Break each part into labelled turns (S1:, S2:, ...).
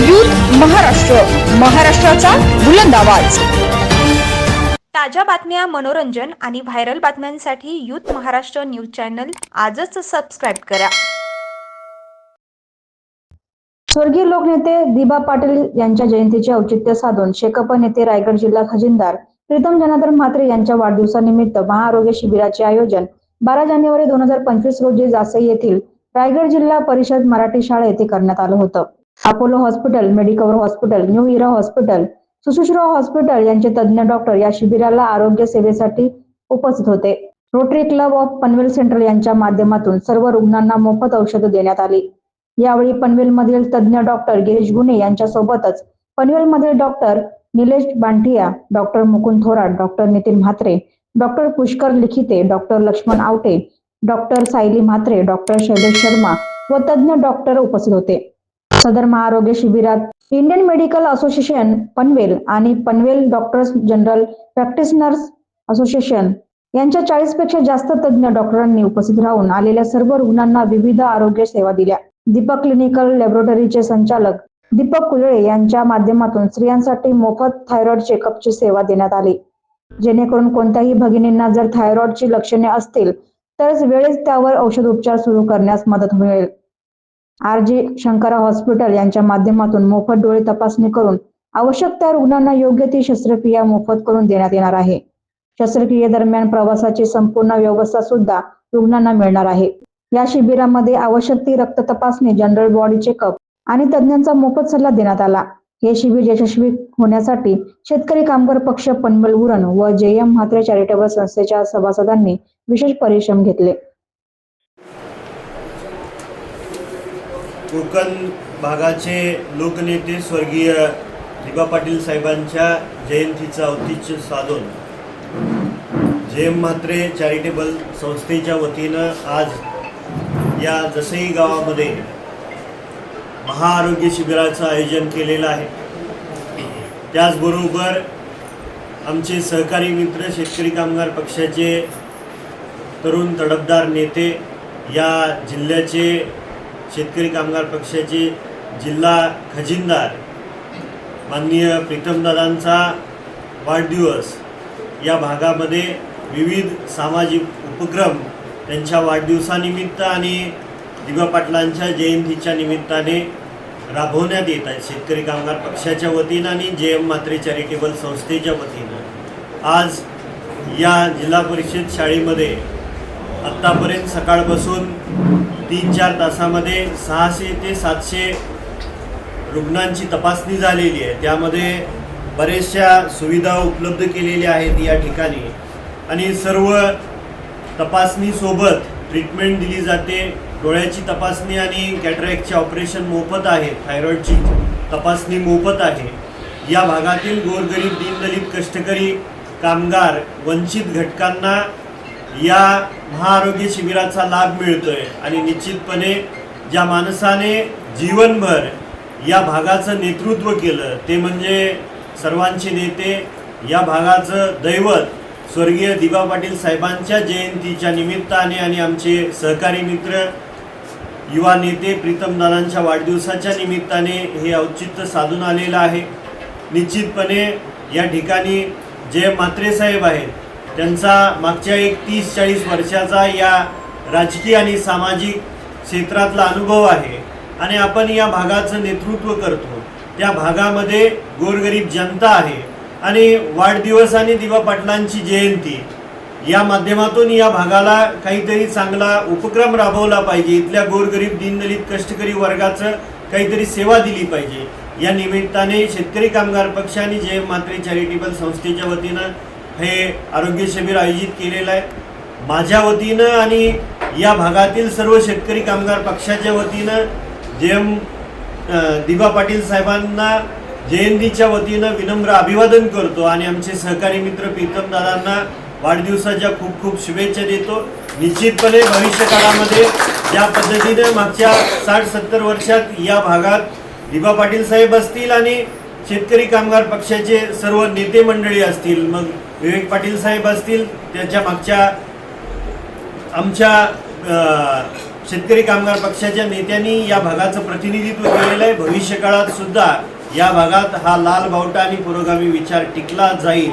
S1: Youth Maharashtra महाराष्ट्राचा बुलंद आवाज.
S2: ताज्या बातम्या मनोरंजन आणि व्हायरल बातम्यांसाठी यूथ महाराष्ट्र न्यूज चॅनल आजच सबस्क्राईब करा.
S3: स्वर्गीय लोकनेते दिबा पाटील यांच्या जयंतीचे औचित्य साधून शेकाप नेते रायगड जिल्हा खजिनदार प्रीतम जनार्दन म्हात्रे यांच्या वाढदिवसानिमित्त महाआरोग्य शिबिराचे आयोजन बारा जानेवारी दोन हजार पंचवीस रोजी जासई येथील रायगड जिल्हा परिषद मराठी शाळा येथे करण्यात आलं होतं. Apollo hospital Medicover hospital New Era hospital Sushrusha hospital यांचे तज्ज्ञ डॉक्टर या शिबिराला आरोग्य सेवेसाठी उपस्थित होते. Rotary Club of Panvel Central यांच्या माध्यमातून सर्व रुग्णांना मोफत औषधं देण्यात आली. यावेळी पनवेलमधील तज्ज्ञ डॉक्टर गिरीश गुणे यांच्यासोबतच पनवेलमधील doctor Nilesh Bantia doctor Mukund Thorat doctor Nitin Mhatre doctor Pushkar Likhite doctor Laxman Awate doctor Sayali Mhatre doctor Shailesh Sharma व तज्ज्ञ डॉक्टर उपस्थित होते. सदर महाआरोग्य शिबिरात इंडियन मेडिकल असोसिएशन पनवेल आणि Panvel doctors general practitioners association यांच्या चाळीसपेक्षा जास्त तज्ज्ञ डॉक्टरांनी उपस्थित राहून आलेल्या सर्व रुग्णांना विविध आरोग्य सेवा दिल्या. दीपक क्लिनिकल लॅबोरेटरीचे संचालक दीपक कुलळे यांच्या माध्यमातून स्त्रियांसाठी मोफत थायरॉइड चेकअपची सेवा देण्यात आली. जेणेकरून कोणत्याही भगिनींना जर थायरॉइडची लक्षणे असतील तरच वेळेस त्यावर औषध उपचार सुरू करण्यास मदत मिळेल. आर जे शंकरा हॉस्पिटल यांच्या माध्यमातून मोफत डोळे तपासणी करून आवश्यक त्या रुग्णांना योग्य ती शस्त्रक्रिया मोफत करून देण्यात येणार आहे. शस्त्रक्रियेदरम्यान प्रवासाची संपूर्ण व्यवस्था सुद्धा रुग्णांना मिळणार आहे. या शिबिरामध्ये आवश्यक ती रक्त तपासणी जनरल बॉडी चेकअप आणि तज्ञांचा मोफत सल्ला देण्यात आला. हे शिबिर यशस्वी होण्यासाठी शेतकरी कामगार पक्ष पनवेल उरण व जे एम म्हात्रे चॅरिटेबल संस्थेच्या सभासदांनी विशेष परिश्रम घेतले.
S4: कोकण भागाचे लोकनेते स्वर्गीय दिबा पाटील साहेबांच्या जयंतीचं औतिच्य साधून जे म्हात्रे चॅरिटेबल संस्थेच्या वतीनं आज या जसई गावामध्ये महाआरोग्य शिबिराचं आयोजन केलेलं आहे. त्याचबरोबर आमचे सहकारी मित्र शेतकरी कामगार पक्षाचे तरुण तडफदार नेते या जिल्ह्याचे शेतकरी कामगार पक्षाचे जिल्हा खजिनदार माननीय प्रीतमदादांचा वाढदिवस या भागामध्ये विविध सामाजिक उपक्रम त्यांच्या वाढदिवसानिमित्त आणि दिबा पाटलांच्या जयंतीच्या निमित्ताने राबवण्यात येत आहेत. शेतकरी कामगार पक्षाच्या वतीनं आणि जे एम मात्रे चॅरिटेबल संस्थेच्या वतीनं. आज या जिल्हा परिषद शाळेमध्ये आत्तापर्यंत सकाळपासून तीन चार तासामध्ये सहाशे ते सातशे रुग्णांची तपासणी झालेली आहे. त्यामध्ये बऱ्याचशा सुविधा उपलब्ध केलेल्या आहेत या ठिकाणी. आणि सर्व तपासणीसोबत ट्रीटमेंट दिली जाते. डोळ्याची तपासणी आणि कॅटरॅक्टचे ऑपरेशन मोफत आहे. थायरॉईडची तपासणी मोफत आहे. या भागातील गोरगरीब दीनदलित कष्टकरी कामगार वंचित घटकांना या महाआरोग्य शिबिराचा लाभ मिळतोय. आणि निश्चितपणे ज्या माणसाने जीवनभर या भागाचं नेतृत्व केलं ते म्हणजे सर्वांचे नेते या भागाचं दैवत स्वर्गीय दिबा पाटील साहेबांच्या जयंतीच्या निमित्ताने आणि आमचे सहकारी मित्र युवा नेते प्रीतमदादांच्या वाढदिवसाच्या निमित्ताने हे औचित्य साधून आलेलं आहे. निश्चितपणे या ठिकाणी जे मात्रेसाहेब आहेत त्यांचा मागच्या एक तीस चाळीस वर्षाचा या राजकीय आणि सामाजिक क्षेत्रातला अनुभव आहे. आणि आपण या भागाचं नेतृत्व करतो. त्या भागामध्ये गोरगरीब जनता आहे. आणि वाढदिवस आणि दिवा पाटलांची जयंती. या माध्यमातून या भागाला काहीतरी चांगला उपक्रम राबवला पाहिजे. इथल्या गोरगरीब दीनदलित कष्टकरी वर्गाचं काहीतरी सेवा दिली पाहिजे. या निमित्ताने शेतकरी कामगार पक्ष आणि जय मात्रे चॅरिटेबल संस्थेच्या वतीनं हे आरोग्य शिबिर आयोजित केलेलं आहे. माझ्या वतीनं आणि या भागातील सर्व शेतकरी कामगार पक्षाच्या वतीनं जेम दिबा पाटील साहेबांना जयंतीच्या वतीनं विनम्र अभिवादन करतो आणि आमचे सहकारी मित्र प्रीतम दादांना वाढदिवसाच्या खूप खूप शुभेच्छा देतो. निश्चितपणे भविष्य काळामध्ये ज्या पद्धतीने मागच्या साठ सत्तर वर्षात या भागात दिबा पाटील साहेब असतील आणि शेतकरी कामगार पक्षाचे सर्व नेते मंडळी असतील मग विवेक पाटील साहेब असतील त्यांच्या मागच्या आमच्या शेतकरी कामगार पक्षाच्या नेत्यांनी या भागाचं प्रतिनिधित्व केलेलं आहे. भविष्य काळात सुद्धा या भागात हा लाल बावटा आणि पुरोगामी विचार टिकला जाईल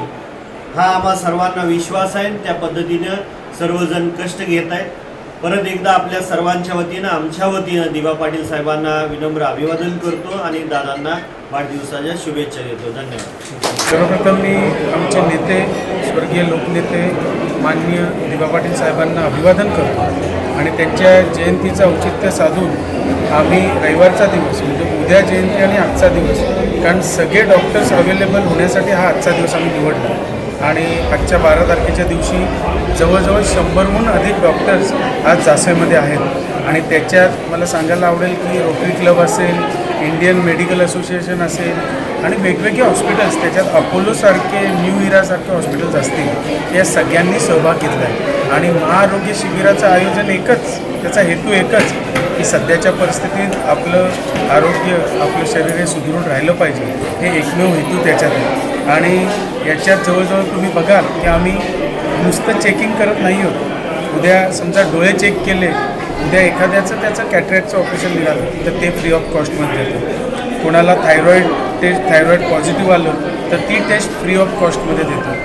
S4: हा आम्हा सर्वांना विश्वास आहे त्या पद्धतीनं सर्वजण कष्ट घेत आहेत. परत एकदा आपल्या सर्वांच्या वतीनं आमच्या वतीनं दिवा पाटील साहेबांना विनम्र अभिवादन करतो आणि दादांना वाढदिवसाच्या शुभेच्छा देतो. धन्यवाद.
S5: सर्वप्रथम मी आमचे नेते स्वर्गीय लोकनेते माननीय दिबा पाटील साहेबांना अभिवादन करतो आणि त्यांच्या जयंतीचं औचित्य साधून आम्ही रविवारचा दिवस म्हणजे उद्या जयंती आणि आजचा दिवस कारण सगळे डॉक्टर्स अवेलेबल होण्यासाठी हा आजचा दिवस आम्ही निवडला. आणि आजच्या बारा तारखेच्या दिवशी जवळजवळ शंभरहून अधिक डॉक्टर्स आज जासेमध्ये आहेत. आणि त्याच्यात मला सांगायला आवडेल की रोटरी क्लब असेल इंडियन मेडिकल असोसिएशन असेल आणि वेगवेगळे हॉस्पिटल्स त्याच्यात अपोलोसारखे न्यू इरासारखे हॉस्पिटल्स असतील या सगळ्यांनी सहभाग घेतला आहे आणि महाआरोग्य शिबिराचं आयोजन एकच त्याचा हेतू एकच की सध्याच्या परिस्थितीत आपलं आरोग्य आपलं शरीर हे सुदृढ राहिलं पाहिजे हे एकमेव हेतू त्याच्यात आहे. आणि याच्यात जवळजवळ तुम्ही बघाल की आम्ही नुसतं चेकिंग करत नाही आहोत. उद्या समजा डोळे चेक केले उद्या एखाद्याचं त्याचं कॅटरॅक्टचं ऑपरेशन निघालं तर ते फ्री ऑफ कॉस्टमध्ये देतो. कोणाला थायरॉईड टेस्ट थायरॉईड पॉझिटिव्ह आलं तर ती टेस्ट फ्री ऑफ कॉस्टमध्ये देतो.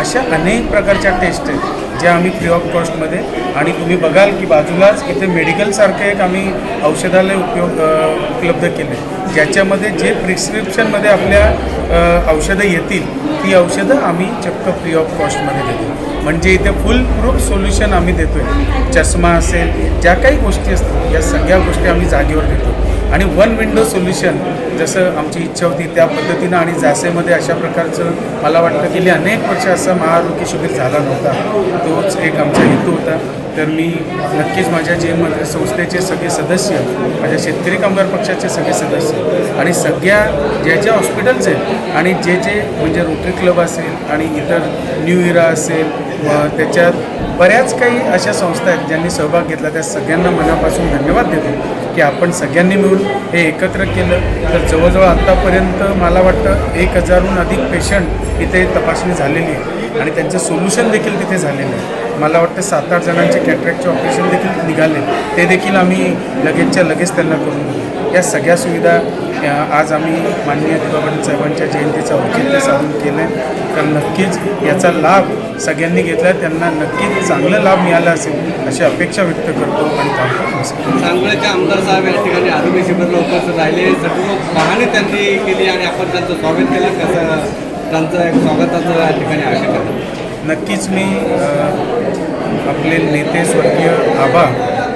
S5: अशा अनेक प्रकारच्या टेस्ट आहेत. ज्या आम्ही फ्री ऑफ कॉस्टमध्ये आणि तुम्ही बघाल की बाजूलाच इथे मेडिकलसारखं एक आम्ही औषधालय उपयोग उपलब्ध केले ज्याच्यामध्ये जे प्रिस्क्रिप्शनमध्ये आपल्या औषधं येतील ती औषधं आम्ही चक्क फ्री ऑफ कॉस्टमध्ये देतो. म्हणजे इथे फुल प्रूफ सोल्युशन आम्ही देतो आहे चष्मा असेल ज्या काही गोष्टी असतात या सगळ्या गोष्टी आम्ही जागेवर देतो. आणि वन विंडो सोल्युशन जसं आमची इच्छा होती त्या पद्धतीनं आणि जासेमध्ये अशा प्रकारचं मला वाटतं गेली अनेक वर्ष असं महाआरोग्य शिबिर झाला नव्हता. तोच एक आमचा हेतू होता. तर मी नक्कीच माझ्या जे संस्थेचे सगळे सदस्य माझ्या शेतकरी कामगार पक्षाचे सगळे सदस्य आणि सगळ्या ज्या ज्या हॉस्पिटल्स आहेत आणि जे जे म्हणजे रोटरी क्लब असेल आणि इतर न्यू इरा असेल त्याच्यात बऱ्याच काही अशा संस्था आहेत ज्यांनी सहभाग घेतला त्या सगळ्यांना मनापासून धन्यवाद देतो की आपण सगळ्यांनी मिळून हे एकत्र केलं. तर जवळजवळ आत्तापर्यंत मला वाटतं एक हजारहून अधिक पेशंट इथे तपासणी झालेली आहे आणि त्यांचं सोल्युशन देखील तिथे झालेलं आहे मला वाटतं सात आठ जणांचे कॅटरॅक्टचे ऑपरेशन देखील निघाले. ते देखील आम्ही लगेचच्या लगेच त्यांना करून दिले या सगळ्या सुविधा आज आम्ही माननीय दिबा साहेबांच्या जयंतीचं औचित्य साधून केलं आहे तर नक्कीच याचा लाभ सगळ्यांनी घेतला त्यांना नक्कीच चांगला लाभ मिळाला असेल अशी अपेक्षा व्यक्त करतो आणि थांबतो नमस्कार
S6: आमदार साहेब या ठिकाणी आरोग्य शिबिरला उपस्थित राहिले. सर्व पाहणी त्यांनी केली आणि आपण त्यांचं स्वागत केलं. कसं त्यांचं एक स्वागताचं या ठिकाणी आयोजन करतो
S5: नक्कीच मी आपले नेते स्वर्गीय आबा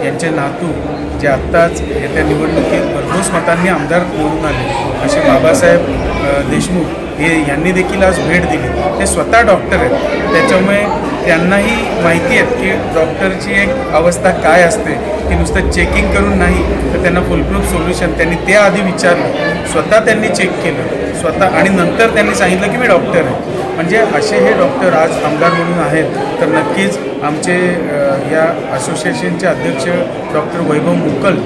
S5: यांचे नातू जे आत्ताच येत्या निवडणुकीत भरघोस मतांनी आमदार निवडून आले असे बाबासाहेब देशमुख हे यांनी देखील आज भेट दिली. ते स्वतः डॉक्टर आहेत. त्याच्यामुळे त्यांनाही माहिती आहेत की डॉक्टरची एक अवस्था काय असते की नुसतं चेकिंग करून नाही तर त्यांना फुलप्रूफ सोल्युशन त्यांनी ते आधी विचारलं. स्वतः त्यांनी चेक केलं. स्वतः आणि नंतर त्यांनी सांगितलं की मी डॉक्टर आहे. म्हणजे असे हे डॉक्टर आज आमदार म्हणून आहेत तर नक्कीच आमचे या असोसिएशनचे अध्यक्ष डॉक्टर वैभव मुकल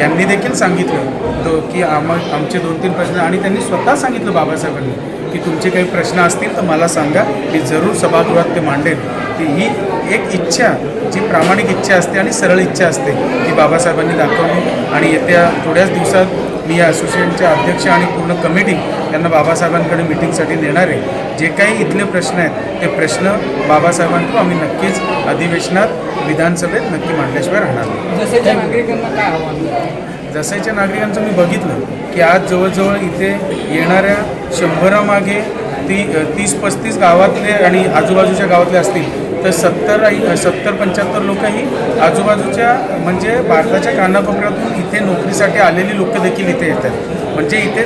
S5: यांनी देखील सांगितलं तो की आम आमचे दोन तीन प्रश्न आणि त्यांनी स्वतः सांगितलं बाबासाहेबांनी की तुमचे काही प्रश्न असतील तर मला सांगा. मी जरूर सभागृहात ते मांडेल की ही एक इच्छा जी प्रामाणिक इच्छा असते आणि सरळ इच्छा असते ती बाबासाहेबांनी दाखवली आणि येत्या थोड्याच दिवसात मी या असोसिएशनचे अध्यक्ष आणि पूर्ण कमिटी यांना बाबासाहेबांकडे मिटिंगसाठी नेणार आहे जे काही इथले प्रश्न आहेत ते प्रश्न बाबासाहेबांकडून आम्ही नक्कीच अधिवेशनात विधानसभेत नक्की मांडल्याशिवाय राहणार.
S6: जसेच्या नागरिकांना काय आव्हान
S5: जसाच्या नागरिकांचं मी बघितलं की आज जवळजवळ इथे येणाऱ्या शंभरामागे ती तीस पस्तीस गावातले आणि आजूबाजूच्या गावातले असतील तर सत्तर आई सत्तर पंच्याहत्तर लोकंही आजूबाजूच्या म्हणजे भारताच्या कानाकोपऱ्यातून इथे नोकरीसाठी आलेली लोक देखील इथे येतात. म्हणजे इथे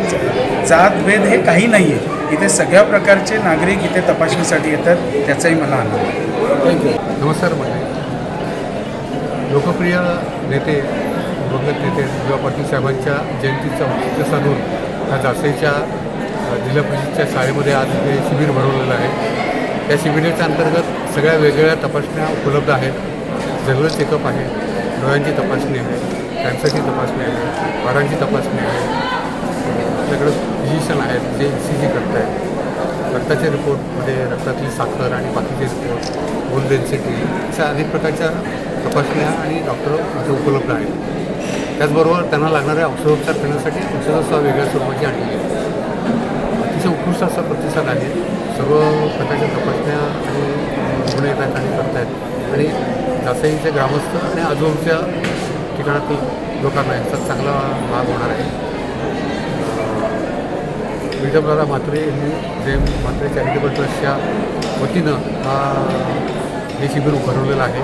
S5: जात भेद हे काही नाही आहे इथे सगळ्या प्रकारचे नागरिक इथे तपासणीसाठी येतात त्याचाही मला आनंद थँक्यू
S7: नमस्कार मंडळी. लोकप्रिय नेते दिवंगत नेते दिवा पाटील साहेबांच्या जयंतीचं औचित्य साधून ह्या जासेच्या जिल्हा परिषदच्या शाळेमध्ये आज हे शिबिर भरवलेलं आहे. त्या शिबिराच्या अंतर्गत सगळ्या वेगवेगळ्या तपासण्या उपलब्ध आहेत. जनरल चेकअप आहे डोळ्यांची तपासणी आहे कॅन्सरची तपासणी आहे वारांची तपासणी आहे. आपल्याकडं फिजिशियन आहेत जे ई सी जी करत आहेत रक्ताचे रिपोर्टमध्ये रक्तातली साखर आणि बाकीचे रिपोर्ट बोन डेन्सिटी अशा अनेक प्रकारच्या तपासण्या आणि डॉक्टर इथे उपलब्ध आहेत. त्याचबरोबर त्यांना लागणारे औषधोपचार करण्यासाठी औषधंसुद्धा वेगळ्या स्वरूपाची आणली आहे. उत्कृष्ट असा प्रतिसाद आहे. सर्व प्रकारच्या तपासण्या आणि रुग्ण येतात आणि करतायत. आणि जासईचे ग्रामस्थ आणि आजूबाजूच्या ठिकाणातील लोकांना याचा चांगला लाभ होणार आहे. विजयदादा म्हात्रे यांनी जे म्हात्रे चॅरिटेबल ट्रस्टच्या वतीनं हा हे शिबिर उभारवलेलं आहे.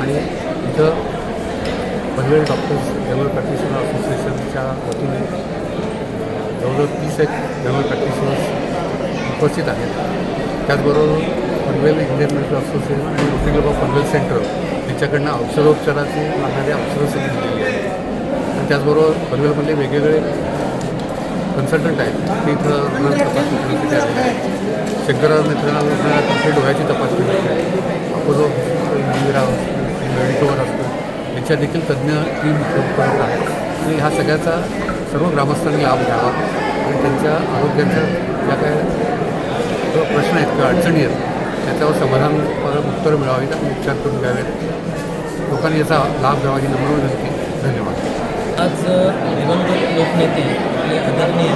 S7: आणि इथं पनवेल डॉक्टर्स जनरल प्रॅक्टिशनर असोसिएशनच्या वतीने जवळजवळ तीस एक जनरल प्रॅक्टिशनर्स उपस्थित आहेत. त्याचबरोबर पनवेल इंडियन मेडिकल असोसिएशन आणि Rotary club of Panvel centre यांच्याकडनं औषधोपचाराची लागणारी औषधं सगळी दिलेली आहेत. आणि त्याचबरोबर पनवेलमधले वेगवेगळे कन्सल्टंट आहेत. ते इथं रुग्णांची तपासणी करण्यासाठी आलेले आहेत. शंकरराव मित्रांना रुग्णालयातर्फे डोळ्याची तपासणी होते आहे अपोलो इंदिरा हॉस्पिटल असतं. याच्या देखील तज्ज्ञ टीम उपलब्ध आहे आणि ह्या सगळ्याचा सर्व ग्रामस्थांनी लाभ घ्यावा. आणि त्यांच्या आरोग्याच्या ज्या काय जो प्रश्न आहेत किंवा अडचणी आहेत त्याच्यावर समाधानपरक उत्तरं मिळावी आणि उपचार करून घ्यावेत. लोकांनी याचा लाभ घ्यावा ही नम्र विनंती. धन्यवाद.
S8: आज दिवंगत लोकनेते आपले आदरणीय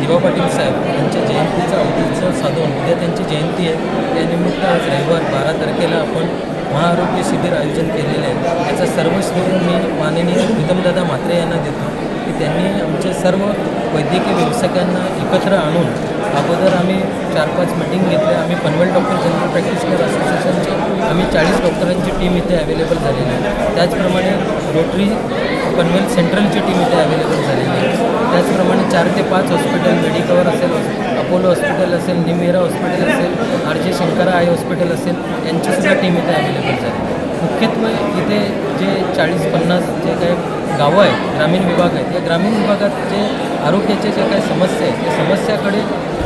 S8: दिवा पाटील साहेब यांच्या जयंतीचा औचित्य साधून उद्या त्यांची जयंती आहे. त्यानिमित्त आज रविवार बारा तारखेला आपण महाआरोग्य शिबिर आयोजन केलेलं आहे. याचा सर्व श्रेय मी माननीय प्रीतमदादा म्हात्रे यांना देतो की त्यांनी आमच्या सर्व वैद्यकीय व्यावसायिकांना एकत्र आणून अगोदर आम्ही चार पाच मिटिंग घेतल्या. आम्ही पनवेल डॉक्टर जनरल प्रॅक्टिशनर असोसिएशनची आम्ही चाळीस डॉक्टरांची टीम इथे अवेलेबल झालेली आहे. त्याचप्रमाणे रोटरी पनवेल सेंट्रलची टीम इथे अवेलेबल झालेली आहे. त्याचप्रमाणे चार ते पाच हॉस्पिटल मेडिकवर असेल अपोलो हॉस्पिटल असेल निमेरा हॉस्पिटल असेल R J Shankara I hospital असेल यांचीसुद्धा टीम इथे अवेलेबल झाली मुख्यत्वे इथे जे चाळीस पन्नास जे काही गावं आहेत ग्रामीण विभाग आहेत या ग्रामीण विभागात जे आरोग्याच्या ज्या काही समस्या आहेत त्या समस्याकडे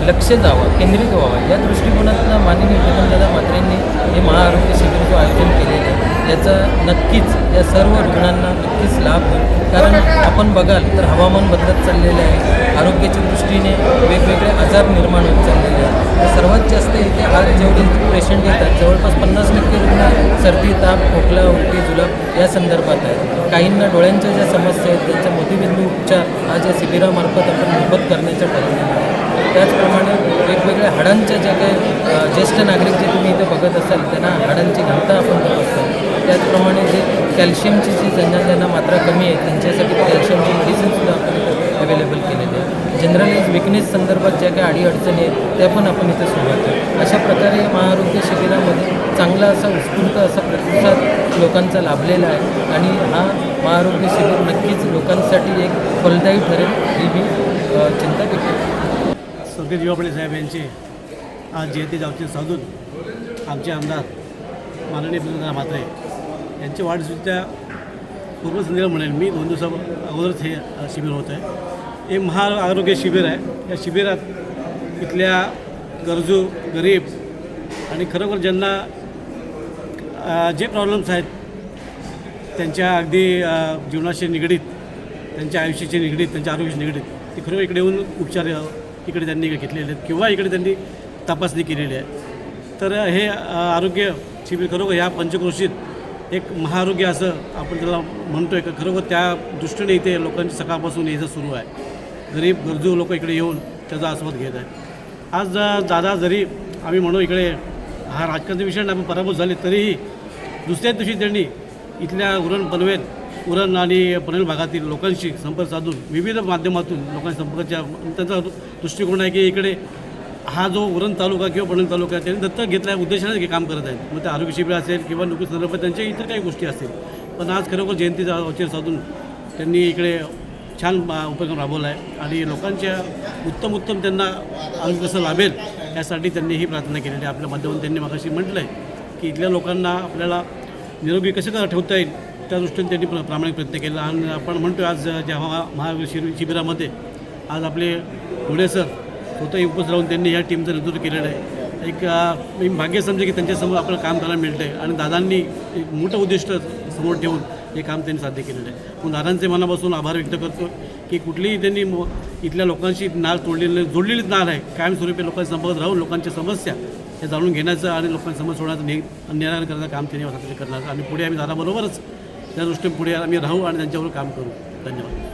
S8: लक्ष द्यावं केंद्रित व्हावं. या दृष्टिकोनातनं माननीय प्रीतमदादा मात्रेंनी हे महाआरोग्य शिबिराचं आयोजन केलेलं आहे. याचा नक्कीच या सर्व रुग्णांना नक्कीच लाभ होईल. कारण आपण बघाल तर हवामान बदलत चाललेलं आहे. आरोग्याच्या दृष्टीने वेगवेगळे आजार निर्माण होत चाललेले आहेत. तर सर्वात जास्त इथे आज जेवढे पेशंट येतात जवळपास पन्नास टक्के रुग्ण सर्दी ताप खोकला उलटी जुलाब या संदर्भात आहेत. काहींना डोळ्यांच्या ज्या समस्या आहेत त्यांचा मोतीबिंदू उपचार आज या शिबिरामार्फत आपण मोफत करण्याच्या ठरवलेलं आहे त्याचप्रमाणे वेगवेगळ्या हाडांच्या ज्या काही ज्येष्ठ नागरिक जे तुम्ही इथं बघत असाल त्यांना हाडांची घनता आपण तपासतो त्याचप्रमाणे जे कॅल्शियमची जी ज्यांना ज्यांना मात्रा कमी आहे त्यांच्यासाठी कॅल्शियमची मेडिसिनसुद्धा आपण इथं अवेलेबल केलेली आहे. जनरलाइज विकनेस संदर्भात ज्या काही अडीअडचणी आहेत त्या पण आपण इथं सोडवतो अशा प्रकारे महाआरोग्य शिबिरामध्ये चांगला असा उत्स्फूर्त असा प्रतिसाद लोकांचा लाभलेला आहे आणि हा महाआरोग्य शिबिर नक्कीच लोकांसाठी एक फलदायी ठरेल ही मी चिंता व्यक्त करतो
S9: स्वर्गीय जीवापणे साहेब यांचे आज जयंती जावचे साधून आमचे आमदार माननीय प्रियंका म्हात्रे यांचे वाढदिवसाच्या पूर्वसंध्येला म्हणेल मी दोन दिवसा अगोदरच हे शिबिर होत आहे. हे महा आरोग्य शिबिर आहे. या शिबिरात इथल्या गरजू गरीब आणि खरोखर ज्यांना जे प्रॉब्लेम्स आहेत त्यांच्या अगदी जीवनाशी निगडीत त्यांच्या आयुष्याशी निगडीत त्यांच्या आरोग्याशी निगडीत ते खरोखर इकडे येऊन उपचार इकडे त्यांनी घेतलेले आहेत किंवा इकडे त्यांनी तपासणी केलेली आहे. तर हे आरोग्य शिबिर खरोखर ह्या पंचक्रोशीत एक महाआरोग्य असं आपण त्याला म्हणतो आहे का खरोखर त्या दृष्टीने इथे लोकांची सकाळपासून यायचं सुरू आहे. गरीब गरजू लोक इकडे येऊन त्याचा आस्वाद घेत आहे आज दादा जरी आम्ही म्हणू इकडे हा राजकारणाचा विषय नाही, आपण पराभूत झाले तरीही दुसऱ्या दिवशी त्यांनी इथल्या उरण पनवेल उरण आणि पनवेल भागातील लोकांशी संपर्क साधून विविध माध्यमातून लोकांशी संपर्काच्या त्यांचा दृष्टिकोन आहे की इकडे हा जो उरण तालुका किंवा पनवेल तालुका त्यांनी दत्तक घेतल्या उद्देशाने हे काम करत आहेत. मग ते आरोग्य शिबिर असेल किंवा नोकरी संदर्भात त्यांच्या इतर काही गोष्टी असतील. पण आज खरोखर जयंतीचा अवचेर साधून त्यांनी इकडे छान उपक्रम राबवला आहे. आणि लोकांच्या उत्तम उत्तम त्यांना आरोग्य कसं लाभेल यासाठी त्यांनी ही प्रार्थना केलेली आहे. आपल्या माध्यमातून त्यांनी मागाशी म्हटलं आहे की इथल्या लोकांना आपल्याला निरोगी कसं का ठेवता येईल त्या दृष्टीने त्यांनी प्र- प्रामाणिक प्रयत्न केला. आणि आपण म्हणतो आज जेव्हा महावीर शिबिरामध्ये आज आपले पुढे सर स्वतःही उपस्थित राहून त्यांनी या टीमचं नेतृत्व केलेलं आहे. एक मी भाग्य समजे की त्यांच्यासमोर आपलं काम करायला मिळतं आहे आणि दादांनी एक मोठं उद्दिष्ट समोर ठेवून हे काम त्यांनी साध्य केलेलं आहे. म्हणून दादांचे मनापासून आभार व्यक्त करतो की कुठलीही त्यांनी इथल्या लोकांशी नाळ तोडलेली जोडलेलीच नाळ आहे. कायमस्वरूपी लोकांच्या संपर्कात राहून लोकांच्या समस्या हे जाणून घेण्याचं आणि लोकांच्या समस्या सोडण्याचं नि निराकरण करण्याचं काम त्यांनी साध्य करणार आणि पुढे आम्ही दादाबरोबरच त्या दृष्टीने पुढे आम्ही राहू आणि त्यांच्यावर काम करू. धन्यवाद.